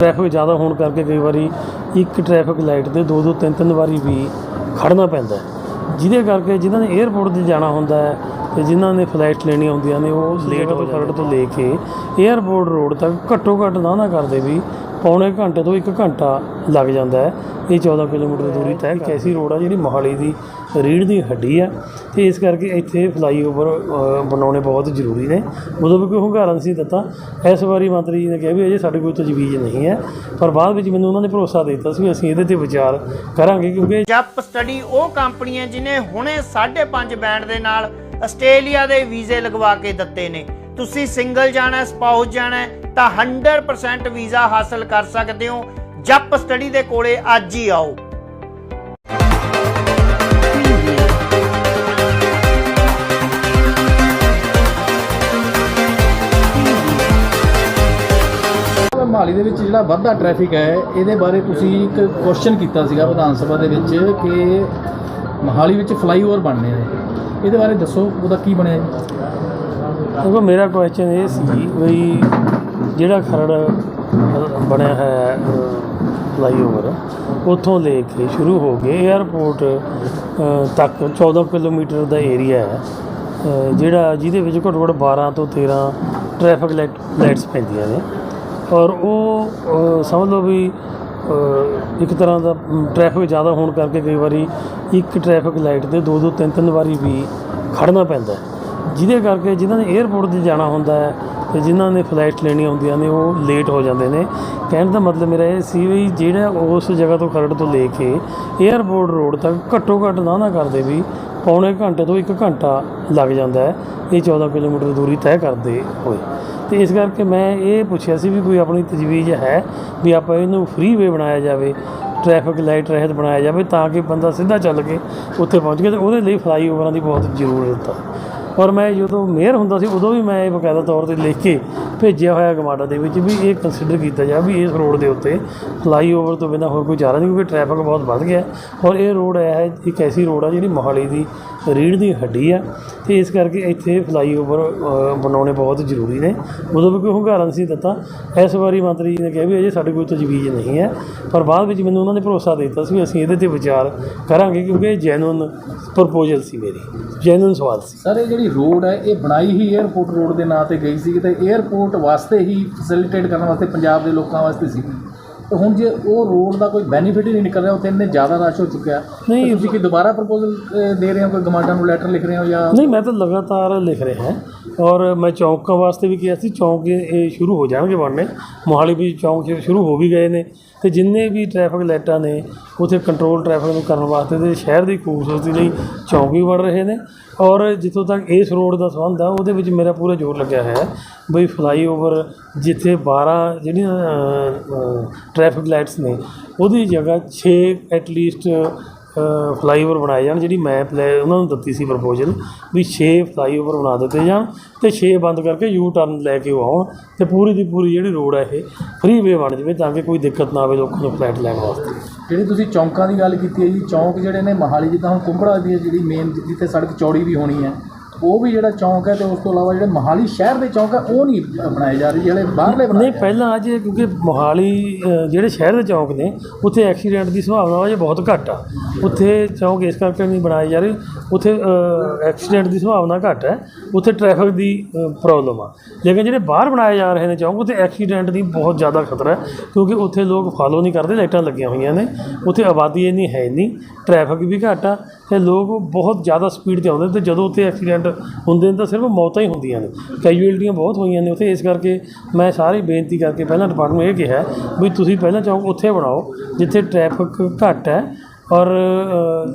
Traffic ਜ਼ਿਆਦਾ ਹੋਣ ਕਰਕੇ ਕਈ ਵਾਰੀ ਇੱਕ ਟ੍ਰੈਫਿਕ ਲਾਈਟ ਤੇ ਦੋ ਦੋ ਤਿੰਨ ਤਿੰਨ ਵਾਰੀ ਵੀ ਖੜਨਾ ਪੈਂਦਾ ਜਿਹਦੇ ਕਰਕੇ ਜਿਨ੍ਹਾਂ ਨੇ 에ਅਰਪੋਰਟ ਤੇ ਜਾਣਾ ਹੁੰਦਾ ਹੈ ਤੇ ਜਿਨ੍ਹਾਂ ਨੇ ਫਲਾਈਟ ਲੈਣੀਆਂ ਹੁੰਦੀਆਂ ਨੇ ਉਹ ਲੇਟ ਤੋਂ ਖਰੜ ਤੋਂ ਲੈ ਕੇ 에ਅਰਪੋਰਟ ਰੋਡ ਤੱਕ ਘੱਟੋ ਘੱਟ ਨਾ ਨਾ ਕਰਦੇ ਵੀ ਪੌਣੇ ਘੰਟੇ ਤੋਂ 1 ਘੰਟਾ ਲੱਗ ਜਾਂਦਾ ਹੈ। ਇਹ 14 ਕਿਲੋਮੀਟਰ ਦੀ ਦੂਰੀ ਤੈਅ ਇੱਕ ਐਸੀ ਰੋਡ ਆ ਜਿਹੜੀ ਮੋਹਾਲੀ ਦੀ ਰੀੜ੍ਹ ਦੀ ਹੱਡੀ ਆ ਤੇ ਇਸ ਕਰਕੇ ਇੱਥੇ ਫਲਾਈਓਵਰ ਬਣਾਉਣੇ ਬਹੁਤ ਜ਼ਰੂਰੀ ਨੇ। ਉਦੋਂ ਵੀ ਕੋਈ ਹੁੰਗਾਰਾ ਨਹੀਂ ਸੀ ਦਿੱਤਾ। ਇਸ ਵਾਰੀ ਮੰਤਰੀ ਜੀ ਨੇ ਕਿਹਾ ਵੀ ਅਜੇ ਸਾਡੇ ਕੋਲ ਤਜਵੀਜ਼ ਨਹੀਂ ਹੈ ਪਰ ਬਾਅਦ ਵਿੱਚ ਮੈਨੂੰ ਉਹਨਾਂ ਨੇ ਭਰੋਸਾ ਦੇ ਦਿੱਤਾ ਸੀ ਵੀ ਅਸੀਂ ਇਹਦੇ ਤੇ ਵਿਚਾਰ ਕਰਾਂਗੇ ਕਿਉਂਕਿ ਜਪ ਸਟੱਡੀ ਉਹ ਕੰਪਨੀ ਹੈ ਜਿਨੇ ਹੁਣੇ 5.5 ਬੈਂਡ ਦੇ ਨਾਲ ਆਸਟ੍ਰੇਲੀਆ ਦੇ ਵੀਜ਼ੇ ਲਗਵਾ ਕੇ ਦਿੱਤੇ ਨੇ। ਤੁਸੀਂ ਸਿੰਗਲ ਜਾਣਾ ਹੈ, ਸਪਾਊਸ ਜਾਣਾ ਤਾਂ 100% ਵੀਜ਼ਾ ਹਾਸਲ ਕਰ ਸਕਦੇ ਹੋ। ਜੱਪ ਸਟੱਡੀ ਦੇ ਕੋਲੇ ਅੱਜ ਹੀ ਆਓ। ਮਹਾਲੀ ਦੇ ਵਿੱਚ ਜਿਹੜਾ ਵੱਧਦਾ ਟ੍ਰੈਫਿਕ ਹੈ ਇਹਦੇ ਬਾਰੇ ਤੁਸੀਂ ਇੱਕ ਕੁਐਸਚਨ ਕੀਤਾ ਸੀਗਾ ਵਿਧਾਨ ਸਭਾ ਦੇ ਵਿੱਚ ਕਿ ਮਹਾਲੀ ਵਿੱਚ ਫਲਾਈਓਵਰ ਬਣਨੇ ਨੇ। ਇਹਦੇ ਬਾਰੇ ਦੱਸੋ, ਉਹਦਾ ਕੀ ਬਣਿਆ ਜੀ? ਦੇਖੋ, ਮੇਰਾ ਕੁਐਸਚਨ ਇਹ ਸੀ ਵੀ ਜਿਹੜਾ ਖਰੜ ਬਣਿਆ ਹੈ ਫਲਾਈਓਵਰ ਉੱਥੋਂ ਲੈ ਕੇ ਸ਼ੁਰੂ ਹੋ ਕੇ 에ਅਰਪੋਰਟ ਤੱਕ 14 ਕਿਲੋਮੀਟਰ ਦਾ ਏਰੀਆ ਹੈ ਜਿਹੜਾ ਜਿਹਦੇ ਵਿੱਚ ਘੱਟੋ ਘੱਟ 12 ਤੋਂ 13 ਟ੍ਰੈਫਿਕ ਲਾਈਟ ਲਾਈਟਸ ਪੈਂਦੀਆਂ ਨੇ। ਔਰ ਉਹ ਸਮਝ ਲਓ ਵੀ ਇੱਕ ਤਰ੍ਹਾਂ ਦਾ ਟ੍ਰੈਫਿਕ ਜ਼ਿਆਦਾ ਹੋਣ ਕਰਕੇ ਕਈ ਵਾਰੀ ਇੱਕ ਟ੍ਰੈਫਿਕ ਲਾਈਟ ਤੇ ਦੋ ਦੋ ਤਿੰਨ ਤਿੰਨ ਵਾਰੀ ਵੀ ਖੜਨਾ ਪੈਂਦਾ ਜਿਹਦੇ ਕਰਕੇ ਜਿਨ੍ਹਾਂ ਨੇ 에ਅਰਪੋਰਟ ਤੇ ਜਾਣਾ ਹੁੰਦਾ ਹੈ ਤੇ ਜਿਨ੍ਹਾਂ ਨੇ ਫਲਾਈਟ ਲੈਣੀਆਂ ਹੁੰਦੀਆਂ ਨੇ, ਉਹ ਲੇਟ ਹੋ ਜਾਂਦੇ ਨੇ। ਕਹਿਣ ਦਾ ਮਤਲਬ ਮੇਰਾ ਇਹ ਸੀ ਵੀ ਜਿਹੜਾ ਉਸ ਜਗ੍ਹਾ ਤੋਂ ਖਰੜ ਤੋਂ ਲੈ ਕੇ 에ਅਰਪੋਰਟ ਰੋਡ ਤੱਕ ਘੱਟੋ ਘੱਟ ਨਾ ਨਾ ਕਰਦੇ ਵੀ ਪੌਣੇ ਘੰਟੇ ਤੋਂ 1 ਘੰਟਾ ਲੱਗ ਜਾਂਦਾ ਹੈ। ਇਹ 14 ਕਿਲੋਮੀਟਰ ਦੂਰੀ ਤੈਅ ਕਰਦੇ ਹੋਏ। ਤੇ ਇਸ ਕਰਕੇ ਮੈਂ ਇਹ ਪੁੱਛਿਆ ਸੀ ਵੀ ਕੋਈ ਆਪਣੀ ਤਜਵੀਜ਼ ਹੈ ਵੀ ਆਪਾਂ ਇਹਨੂੰ ਫ੍ਰੀ ਵੇ ਬਣਾਇਆ ਜਾਵੇ। ਟ੍ਰੈਫਿਕ ਲਾਈਟ ਰਹਿਤ ਬਣਾਇਆ ਜਾਵੇ ਤਾਂ ਕਿ ਬੰਦਾ ਸਿੱਧਾ ਚੱਲ ਕੇ ਉੱਥੇ ਪਹੁੰਚ ਗਿਆ ਤੇ ਉਹਦੇ ਲਈ ਫਲਾਈਓਵਰਾਂ ਦੀ ਬਹੁਤ ਜ਼ਰੂਰਤ ਆ ਔਰ ਮੈਂ ਜਦੋਂ ਮੇਅਰ ਹੁੰਦਾ ਸੀ, ਉਦੋਂ ਵੀ ਮੈਂ ਇਹ ਬਕਾਇਦਾ ਤੌਰ ਤੇ ਲਿਖ ਕੇ ਭੇਜਿਆ ਹੋਇਆ ਗਮਾਡਾ ਦੇ ਵਿੱਚ ਵੀ ਇਹ ਕੰਸੀਡਰ ਕੀਤਾ ਜਾਵੇ ਵੀ ਇਸ ਰੋਡ ਦੇ ਉੱਤੇ ਫਲਾਈਓਵਰ ਤੋਂ ਬਿਨਾਂ ਹੋਰ ਕੋਈ ਚਾਰਾ ਨਹੀਂ ਕਿਉਂਕਿ ਟ੍ਰੈਫਿਕ ਬਹੁਤ ਵੱਧ ਗਿਆ। ਔਰ ਇਹ ਰੋਡ ਹੈ, ਇੱਕ ਐਸੀ ਰੋਡ ਆ ਜਿਹੜੀ ਮੋਹਾਲੀ ਦੀ ਰੀੜ੍ਹ ਦੀ ਹੱਡੀ ਆ ਤੇ ਇਸ ਕਰਕੇ ਇੱਥੇ ਫਲਾਈਓਵਰ ਬਣਾਉਣੇ ਬਹੁਤ ਜ਼ਰੂਰੀ ਨੇ। ਉਦੋਂ ਵੀ ਕੋਈ ਹੁੰਗਾਰਾ ਨਹੀਂ ਸੀ ਦਿੱਤਾ। ਇਸ ਵਾਰੀ ਮੰਤਰੀ ਜੀ ਨੇ ਕਿਹਾ ਵੀ ਅਜੇ ਸਾਡੇ ਕੋਲ ਤਜਵੀਜ਼ ਨਹੀਂ ਹੈ। ਪਰ ਬਾਅਦ ਵਿੱਚ ਮੈਨੂੰ ਉਹਨਾਂ ਨੇ ਭਰੋਸਾ ਦੇ ਦਿੱਤਾ ਸੀ ਵੀ ਅਸੀਂ ਇਹਦੇ ਤੇ ਵਿਚਾਰ ਕਰਾਂਗੇ ਕਿਉਂਕਿ ਇਹ ਜੈਨੂਨ ਪ੍ਰਪੋਜ਼ਲ ਸੀ ਮੇਰੀ ਜੈਨੂਨ ਸਵਾਲ ਸੀ। ਸਰ, ਇਹ ਜਿਹੜੀ ਰੋਡ ਹੈ, ਇਹ ਬਣਾਈ ਹੀ 에ਅਰਪੋਰਟ ਰੋਡ ਦੇ ਨਾਂ ਤੇ ਗਈ ਸੀ ਤੇ 에ਅਰਪੋਰਟ ਵਾਸਤੇ ਹੀ ਫੈਸਿਲਿਟੇਟ ਕਰਨ ਵਾਸਤੇ ਪੰਜਾਬ ਦੇ ਲੋਕਾਂ ਵਾਸਤੇ ਸੀ। ਤੇ ਹੁਣ ਜੇ ਉਹ ਰੋਡ ਦਾ ਕੋਈ ਬੈਨੀਫਿਟ ਹੀ ਨਹੀਂ ਨਿਕਲ ਰਿਹਾ ਉੱਥੇ ਇੰਨੇ ਜ਼ਿਆਦਾ ਰਸ਼ ਹੋ ਚੁੱਕਿਆ। ਨਹੀਂ, ਤੁਸੀਂ ਕੀ ਦੁਬਾਰਾ ਪ੍ਰਪੋਜ਼ਲ ਦੇ ਰਹੇ ਹੋ ਕੋਈ ਗਮਾਂਡਾਂ ਨੂੰ ਲੈਟਰ ਲਿਖ ਰਹੇ ਹੋ ਜਾਂ ਨਹੀਂ ਮੈਂ ਤਾਂ ਲਗਾਤਾਰ ਲਿਖ ਰਿਹਾ ਹਾਂ। ਔਰ ਮੈਂ ਚੌਂਕਾਂ ਵਾਸਤੇ ਵੀ ਕਿਹਾ ਸੀ ਚੌਂਕ ਇਹ ਸ਼ੁਰੂ ਹੋ ਜਾਣਗੇ ਬਣਨੇ। ਮੋਹਾਲੀ ਵੀ ਚੌਂਕ ਸ਼ੁਰੂ ਹੋ ਵੀ ਗਏ ਨੇ। ਤੇ ਜਿੰਨੇ ਵੀ ਟ੍ਰੈਫਿਕ ਲਾਈਟਾਂ ਨੇ ਉਥੇ ਕੰਟਰੋਲ ਟ੍ਰੈਫਿਕ ਨੂੰ ਕਰਨ ਵਾਸਤੇ ਤੇ ਸ਼ਹਿਰ ਦੀ ਖੂਬਸੂਰਤੀ ਲਈ ਚੌਂਕ ਵੀ ਬਣ ਰਹੇ ਨੇ। ਔਰ ਜਿੱਥੋਂ ਤੱਕ ਇਸ ਰੋਡ ਦਾ ਸੰਬੰਧ ਆ ਉਹਦੇ ਵਿੱਚ ਮੇਰਾ ਪੂਰਾ ਜ਼ੋਰ ਲੱਗਿਆ ਹੈ। ਬਈ ਫਲਾਈਓਵਰ ਜਿੱਥੇ 12 ਜਿਹੜੀਆਂ ਟ੍ਰੈਫਿਕ ਲਾਈਟਸ ਨੇ, ਉਹਦੀ ਜਗ੍ਹਾ 6 ਐਟਲੀਸਟ ਫਲਾਈਓਵਰ ਬਣਾਏ ਜਾਣ, ਜਿਹੜੀ ਮੈਂ ਪਲੈ ਉਹਨਾਂ ਨੂੰ ਦਿੱਤੀ ਸੀ ਪ੍ਰਪੋਜ਼ਲ ਵੀ 6 ਫਲਾਈਓਵਰ ਬਣਾ ਦਿੱਤੇ ਜਾਣ ਤੇ 6 ਬੰਦ ਕਰਕੇ ਯੂ ਟਰਨ ਲੈ ਕੇ ਉਹ ਆਉਣ ਤੇ ਪੂਰੀ ਦੀ ਪੂਰੀ ਜਿਹੜੀ ਰੋਡ ਹੈ ਇਹ ਫ੍ਰੀਵੇ ਬਣ ਜਾਵੇ ਤਾਂ ਕਿ ਕੋਈ ਦਿੱਕਤ ਨਾ ਆਵੇ ਲੋਕਾਂ ਨੂੰ ਫਲੈਟ ਲੈਣ ਵਾਸਤੇ। ਜਿਹੜੀ ਤੁਸੀਂ ਚੌਂਕਾਂ ਦੀ ਗੱਲ ਕੀਤੀ ਹੈ ਜੀ, ਚੌਂਕ ਜਿਹੜੇ ਨੇ ਮਹਾਲੀ, ਜਿੱਦਾਂ ਹੁਣ ਕੁੰਭੜਾ ਦੀ ਹੈ ਜਿਹੜੀ ਮੇਨ ਜਿੱਥੇ ਸੜਕ ਚੌੜੀ ਵੀ ਹੋਣੀ ਹੈ ਉਹ ਵੀ ਜਿਹੜਾ ਚੌਂਕ ਹੈ ਤੇ ਉਸ ਤੋਂ ਇਲਾਵਾ ਜਿਹੜੇ ਮਹਾਲੀ ਸ਼ਹਿਰ ਦੇ ਚੌਂਕ ਹੈ, ਉਹ ਨਹੀਂ ਬਣਾਏ ਜਾ ਰਹੇ, ਜਿਹੜੇ ਬਾਹਰਲੇ ਨਹੀਂ, ਪਹਿਲਾਂ ਅਜੇ ਕਿਉਂਕਿ ਮੋਹਾਲੀ ਜਿਹੜੇ ਸ਼ਹਿਰ ਦੇ ਚੌਂਕ ਨੇ, ਉੱਥੇ ਐਕਸੀਡੈਂਟ ਦੀ ਸੰਭਾਵਨਾ ਜੇ ਬਹੁਤ ਘੱਟ ਆ। ਉੱਥੇ ਚੌਂਕ ਇਸ ਕਰਕੇ ਨਹੀਂ ਬਣਾਏ ਜਾ ਰਹੇ, ਉੱਥੇ ਐਕਸੀਡੈਂਟ ਦੀ ਸੰਭਾਵਨਾ ਘੱਟ ਹੈ, ਉੱਥੇ ਟ੍ਰੈਫਿਕ ਦੀ ਪ੍ਰੋਬਲਮ ਆ। ਲੇਕਿਨ ਜਿਹੜੇ ਬਾਹਰ ਬਣਾਏ ਜਾ ਰਹੇ ਨੇ ਚੌਂਕ, ਉੱਥੇ ਐਕਸੀਡੈਂਟ ਦੀ ਬਹੁਤ ਜ਼ਿਆਦਾ ਖਤਰਾ ਹੈ, ਕਿਉਂਕਿ ਉੱਥੇ ਲੋਕ ਫਾਲੋ ਨਹੀਂ ਕਰਦੇ, ਲਾਈਟਾਂ ਲੱਗੀਆਂ ਹੋਈਆਂ ਨੇ, ਉੱਥੇ ਆਬਾਦੀ ਇੰਨੀ ਹੈ ਨਹੀਂ, ਟ੍ਰੈਫਿਕ ਵੀ ਘੱਟ ਆ ਤੇ ਲੋਕ ਬਹੁਤ ਜ਼ਿਆਦਾ ਸਪੀਡ ਤੇ ਆਉਂਦੇ ਤੇ ਜਦੋਂ ਉੱਥੇ ਐਕਸੀਡੈਂਟ ਹੁੰਦੇ ਨੇ ਤਾਂ ਸਿਰਫ ਮੌਤਾਂ ਹੀ ਹੁੰਦੀਆਂ ਨੇ। ਕੈਜੂਅਲਟੀਆਂ ਬਹੁਤ ਹੋਈਆਂ ਨੇ ਉੱਥੇ, ਇਸ ਕਰਕੇ ਮੈਂ ਸਾਰੇ ਬੇਨਤੀ ਕਰਕੇ ਪਹਿਲਾਂ ਡਿਪਾਰਟਮੈਂਟ ਨੂੰ ਇਹ ਕਿਹਾ ਵੀ ਤੁਸੀਂ ਪਹਿਲਾਂ ਚੌਂਕ ਉੱਥੇ ਬਣਾਓ, ਜਿੱਥੇ ਟ੍ਰੈਫਿਕ ਘੱਟ ਹੈ ਔਰ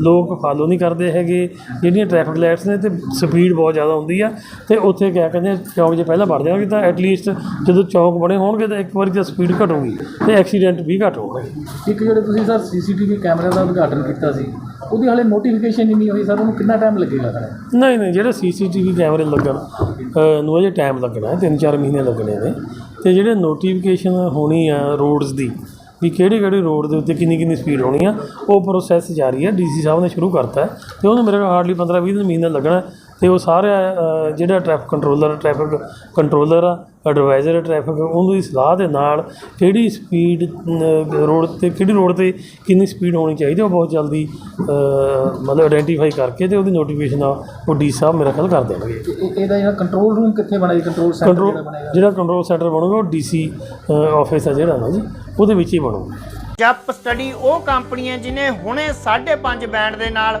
ਲੋਕ ਫਾਲੋ ਨਹੀਂ ਕਰਦੇ ਹੈਗੇ। ਜਿਹੜੀਆਂ ਟ੍ਰੈਫਿਕ ਲਾਈਟਸ ਨੇ ਤੇ ਸਪੀਡ ਬਹੁਤ ਜ਼ਿਆਦਾ ਹੁੰਦੀ ਆ। ਤੇ ਉੱਥੇ ਕਿਆ ਕਹਿੰਦੇ ਚੌਂਕ ਜੇ ਪਹਿਲਾਂ ਵੜ ਜਾਣਗੇ ਤਾਂ ਐਟਲੀਸਟ ਜਦੋਂ ਚੌਂਕ ਬਣੇ ਹੋਣਗੇ ਤਾਂ ਇੱਕ ਵਾਰੀ ਤਾਂ ਸਪੀਡ ਘਟੂਗੀ ਤੇ ਐਕਸੀਡੈਂਟ ਵੀ ਘੱਟ ਹੋਣਗੇ ਇੱਕ ਜਿਹੜੇ ਤੁਸੀਂ ਸਰ ਸੀਸੀਟੀਵੀ ਕੈਮਰੇ ਦਾ ਉਦਘਾਟਨ ਕੀਤਾ ਸੀ ਉਹਦੀ ਹਾਲੇ ਨੋਟੀਫਿਕੇਸ਼ਨ ਹੀ ਨਹੀਂ ਹੋਈ ਸਰ ਉਹਨੂੰ ਕਿੰਨਾ ਟਾਈਮ ਲੱਗੇਗਾ ਸਰ? ਨਹੀਂ ਨਹੀਂ ਜਿਹੜੇ ਸੀਸੀਟੀਵੀ ਕੈਮਰੇ ਲੱਗਣ ਨੂੰ ਅਜੇ ਟਾਈਮ ਲੱਗਣਾ ਹੈ 3-4 ਮਹੀਨੇ ਲੱਗਣੇ ਨੇ। ਤੇ ਜਿਹੜੇ ਨੋਟੀਫਿਕੇਸ਼ਨ ਹੋਣੀ ਆ ਰੋਡਸ ਦੀ ਵੀ ਕਿਹੜੇ ਕਿਹੜੇ ਰੋਡ ਦੇ ਉੱਤੇ ਕਿੰਨੀ ਕਿੰਨੀ ਸਪੀਡ ਹੋਣੀ ਆ, ਉਹ ਪ੍ਰੋਸੈਸ ਜਾਰੀ ਹੈ ਡੀਸੀ ਸਾਹਿਬ ਨੇ ਸ਼ੁਰੂ ਕਰਤਾ ਹੈ ਤੇ ਉਹਨੂੰ ਮੇਰੇ ਕੋਲ ਹਾਰਡਲੀ 15-20 ਦਿਨ ਮਹੀਨਾ ਲੱਗਣਾ ਤੇ ਉਹ ਸਾਰਾ ਜਿਹੜਾ ਟ੍ਰੈਫਿਕ ਕੰਟਰੋਲਰ ਟ੍ਰੈਫਿਕ ਕੰਟਰੋਲਰ ਆ ਐਡਵਾਈਜ਼ਰ ਟ੍ਰੈਫਿਕ ਉਹਨੂੰ ਦੀ ਸਲਾਹ ਦੇ ਨਾਲ ਕਿਹੜੀ ਸਪੀਡ ਰੋਡ ਤੇ ਕਿਹੜੀ ਰੋਡ ਤੇ ਕਿੰਨੀ ਸਪੀਡ ਹੋਣੀ ਚਾਹੀਦੀ ਉਹ ਬਹੁਤ ਜਲਦੀ ਮਤਲਬ ਆਇਡੈਂਟੀਫਾਈ ਕਰਕੇ ਤੇ ਉਹਦੀ ਨੋਟੀਫਿਕੇਸ਼ਨ ਆ ਉਹ ਡੀ ਸਾਹਿਬ ਮੇਰਾ ਖਿਆਲ ਕਰ ਦੇਣਗੇ। ਇਹਦਾ ਜਿਹੜਾ ਕੰਟਰੋਲ ਰੂਮ ਕਿੱਥੇ ਬਣਾਈ ਕੰਟਰੋਲ ਸੈਂਟਰ ਜਿਹੜਾ ਕੰਟਰੋਲ ਬਣੇਗਾ ਜਿਹੜਾ ਕੰਟਰੋਲ ਸੈਂਟਰ ਬਣੂਗਾ ਉਹ ਡੀਸੀ ਆਫਿਸ ਆ ਜਿਹੜਾ ਨਾ ਜੀ ਉਹਦੇ ਵਿੱਚ ਹੀ ਬਣੂਗਾ। ਜਪ ਸਟੱਡੀ ਉਹ ਕੰਪਨੀ ਹੈ ਜਿਨੇ ਹੁਣੇ 5.5 ਬੈਂਡ ਦੇ ਨਾਲ